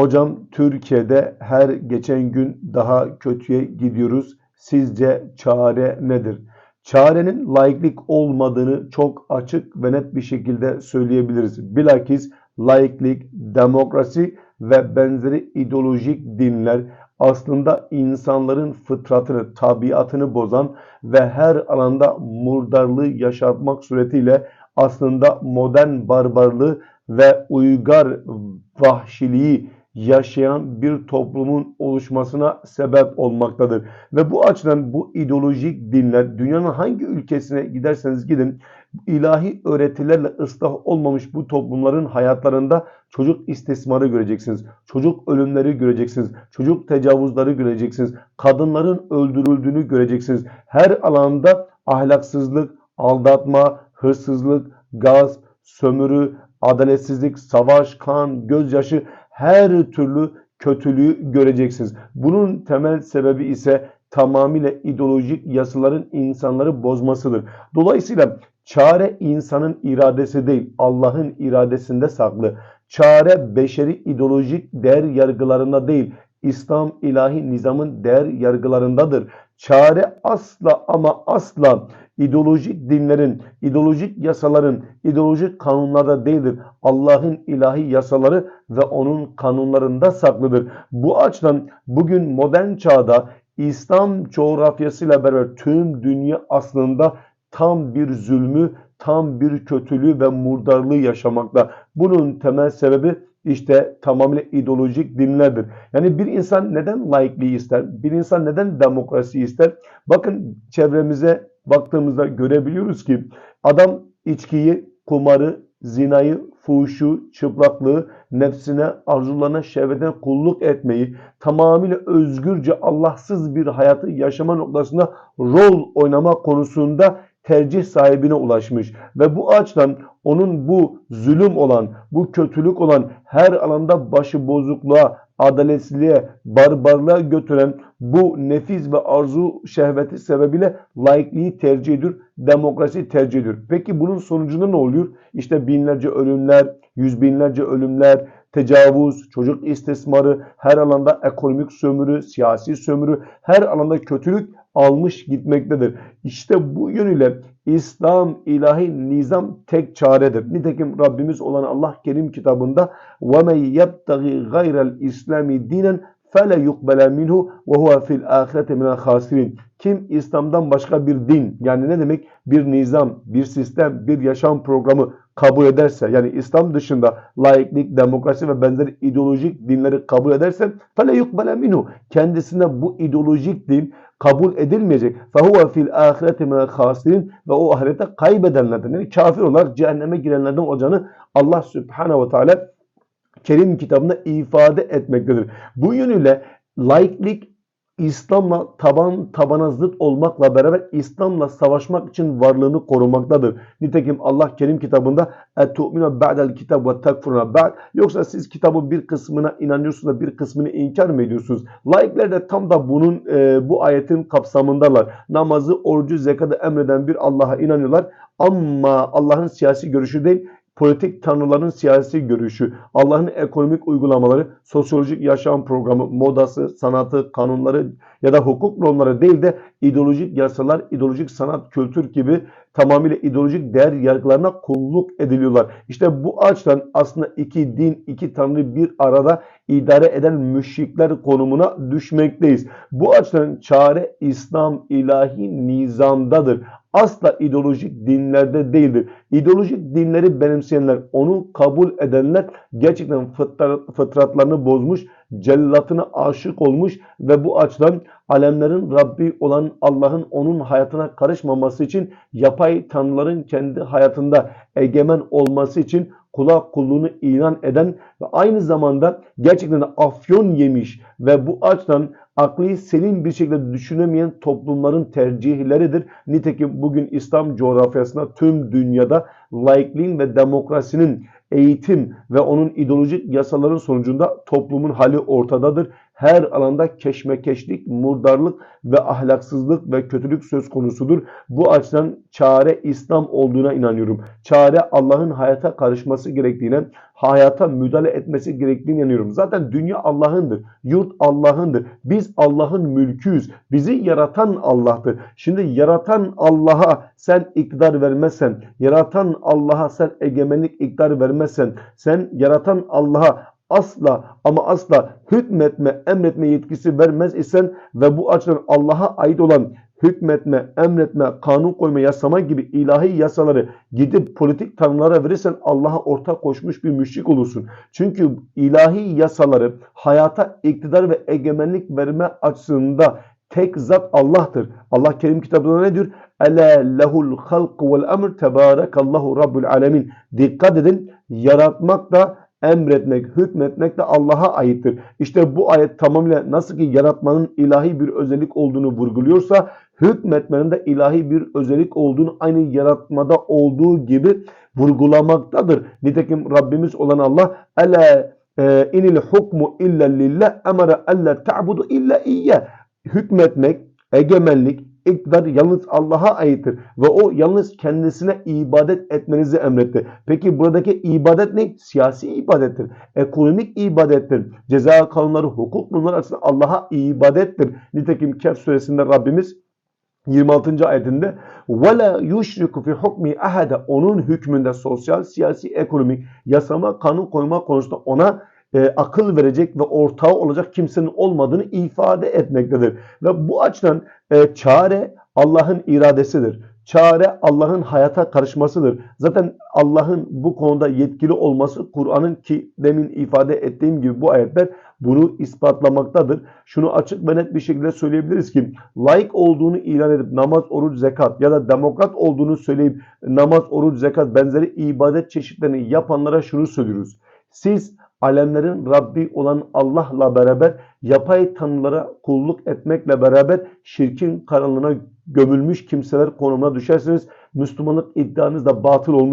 Hocam Türkiye'de her geçen gün daha kötüye gidiyoruz. Sizce çare nedir? Çarenin laiklik olmadığını çok açık ve net bir şekilde söyleyebiliriz. Bilakis laiklik, demokrasi ve benzeri ideolojik dinler aslında insanların fıtratını, tabiatını bozan ve her alanda murdarlığı yaşatmak suretiyle aslında modern barbarlığı ve uygar vahşiliği yaşayan bir toplumun oluşmasına sebep olmaktadır. Ve bu açıdan bu ideolojik dinler dünyanın hangi ülkesine giderseniz gidin ilahi öğretilerle ıslah olmamış bu toplumların hayatlarında çocuk istismarı göreceksiniz. Çocuk ölümleri göreceksiniz. Çocuk tecavüzleri göreceksiniz. Kadınların öldürüldüğünü göreceksiniz. Her alanda ahlaksızlık, aldatma, hırsızlık, gaz, sömürü, adaletsizlik, savaş, kan, gözyaşı her türlü kötülüğü göreceksiniz. Bunun temel sebebi ise tamamıyla ideolojik yasaların insanları bozmasıdır. Dolayısıyla çare insanın iradesi değil, Allah'ın iradesinde saklı. Çare beşeri ideolojik değer yargılarında değil, İslam ilahi nizamın değer yargılarındadır. Çare asla ama asla ideolojik dinlerin, ideolojik yasaların, ideolojik kanunlarda değildir. Allah'ın ilahi yasaları ve onun kanunlarında saklıdır. Bu açıdan bugün modern çağda İslam coğrafyasıyla beraber tüm dünya aslında tam bir zulmü, tam bir kötülüğü ve murdarlığı yaşamakta. Bunun temel sebebi işte tamamıyla ideolojik dinlerdir. Yani bir insan neden laikliği ister? Bir insan neden demokrasi ister? Bakın çevremize baktığımızda görebiliyoruz ki adam içkiyi, kumarı, zinayı, fuhuşu, çıplaklığı, nefsine, arzularına, şehvetine kulluk etmeyi, tamamıyla özgürce Allahsız bir hayatı yaşama noktasında rol oynama konusunda tercih sahibine ulaşmış ve bu açıdan onun bu zulüm olan, bu kötülük olan her alanda başı bozukluğa, adaletsizliğe, barbarlığa götüren bu nefis ve arzu şehveti sebebiyle laikliği tercih ediyor, demokrasi tercih ediyor. Peki bunun sonucunda ne oluyor? İşte binlerce ölümler, yüz binlerce ölümler, tecavüz, çocuk istismarı, her alanda ekonomik sömürü, siyasi sömürü, her alanda kötülük almış gitmektedir. İşte bu yönüyle İslam ilahi nizam tek çaredir. Nitekim Rabbimiz olan Allah Kerim kitabında وَمَنْ يَبْتَغِ غَيْرَ الْاِسْلَامِ دِينًا fele yukbele minhu ve huve fil ahirete minel hasirin. Kim İslam'dan başka bir din yani ne demek bir nizam, bir sistem, bir yaşam programı kabul ederse yani İslam dışında laiklik, demokrasi ve benzeri ideolojik dinleri kabul ederse fele yukbele minhu. Kendisine bu ideolojik din kabul edilmeyecek. Fehuve fil ahirete minel hasirin ve o ahirete kaybedenlerden yani kafir olarak cehenneme girenlerden olacağını Allah Sübhanehu ve Teala Kerim kitabında ifade etmektedir. Bu yönüyle laiklik İslam'la taban tabana zıt olmakla beraber İslam'la savaşmak için varlığını korumaktadır. Nitekim Allah Kerim kitabında "Tu'minu ba'del kitab ve tekfuruna ba'd" yoksa siz kitabın bir kısmına inanıyorsunuz da bir kısmını inkar mı ediyorsunuz? Laikler de tam da bunun e, bu ayetin kapsamındalar. Namazı, orucu, zekatı emreden bir Allah'a inanıyorlar ama Allah'ın siyasi görüşü değil, politik tanrıların siyasi görüşü, Allah'ın ekonomik uygulamaları, sosyolojik yaşam programı, modası, sanatı, kanunları ya da hukuk normları değil de ideolojik yasalar, ideolojik sanat, kültür gibi tamamıyla ideolojik değer yargılarına kulluk ediliyorlar. İşte bu açıdan aslında iki din, iki tanrı bir arada idare eden müşrikler konumuna düşmekteyiz. Bu açıdan çare İslam ilahi nizamdadır. Asla ideolojik dinlerde değildir. İdeolojik dinleri benimseyenler, onu kabul edenler gerçekten fıtratlarını bozmuş, cellatına aşık olmuş ve bu açıdan alemlerin Rabbi olan Allah'ın onun hayatına karışmaması için yapay tanrıların kendi hayatında egemen olması için kula kulluğunu ilan eden ve aynı zamanda gerçekten de afyon yemiş ve bu açıdan aklı selim bir şekilde düşünemeyen toplumların tercihleridir. Nitekim bugün İslam coğrafyasında tüm dünyada laikliğin ve demokrasinin eğitim ve onun ideolojik yasaların sonucunda toplumun hali ortadadır. Her alanda keşmekeşlik, murdarlık ve ahlaksızlık ve kötülük söz konusudur. Bu açıdan çare İslam olduğuna inanıyorum. Çare Allah'ın hayata karışması gerektiğine, hayata müdahale etmesi gerektiğine inanıyorum. Zaten dünya Allah'ındır. Yurt Allah'ındır. Biz Allah'ın mülküyüz. Bizi yaratan Allah'tır. Şimdi yaratan Allah'a sen iktidar vermezsen, yaratan Allah'a sen egemenlik iktidar vermezsen, sen yaratan Allah'a asla ama asla hükmetme, emretme yetkisi vermez isen ve bu açıdan Allah'a ait olan hükmetme, emretme, kanun koyma, yasama gibi ilahi yasaları gidip politik tanrılara verirsen Allah'a ortak koşmuş bir müşrik olursun. Çünkü ilahi yasaları hayata iktidar ve egemenlik verme açısında tek zat Allah'tır. Allah Kerim kitabında ne diyor? Ela lehul halq vel emr tebarakallahu rabbul alemin. Dikkat edin yaratmak da emretmek, hükmetmek de Allah'a aittir. İşte bu ayet tamamıyla nasıl ki yaratmanın ilahi bir özellik olduğunu vurguluyorsa hükmetmenin de ilahi bir özellik olduğunu aynı yaratmada olduğu gibi vurgulamaktadır. Nitekim Rabbimiz olan Allah Ela e, inil hukmu illa lillah emara alla ta'budu illa iyye. Hükmetmek, egemenlik, iktidar yalnız Allah'a aittir ve o yalnız kendisine ibadet etmenizi emretti. Peki buradaki ibadet ne? Siyasi ibadettir. Ekonomik ibadettir. Ceza kanunları, hukuk bunlar aslında Allah'a ibadettir. Nitekim Kehf suresinde Rabbimiz 26. ayetinde وَلَا يُشْرِكُ فِي حُكْمِ ahada Onun hükmünde sosyal, siyasi, ekonomik, yasama, kanun koyma konusunda ona e, akıl verecek ve ortağı olacak kimsenin olmadığını ifade etmektedir. Ve bu açıdan e, çare Allah'ın iradesidir. Çare Allah'ın hayata karışmasıdır. Zaten Allah'ın bu konuda yetkili olması Kur'an'ın ki demin ifade ettiğim gibi bu ayetler bunu ispatlamaktadır. Şunu açık ve net bir şekilde söyleyebiliriz ki laik olduğunu ilan edip namaz, oruç, zekat ya da demokrat olduğunu söyleyip namaz, oruç, zekat benzeri ibadet çeşitlerini yapanlara şunu söylüyoruz. Siz alemlerin Rabbi olan Allah'la beraber yapay tanrılara kulluk etmekle beraber şirkin karanlığına gömülmüş kimseler konumuna düşerseniz Müslümanlık iddianız da batıl olmuş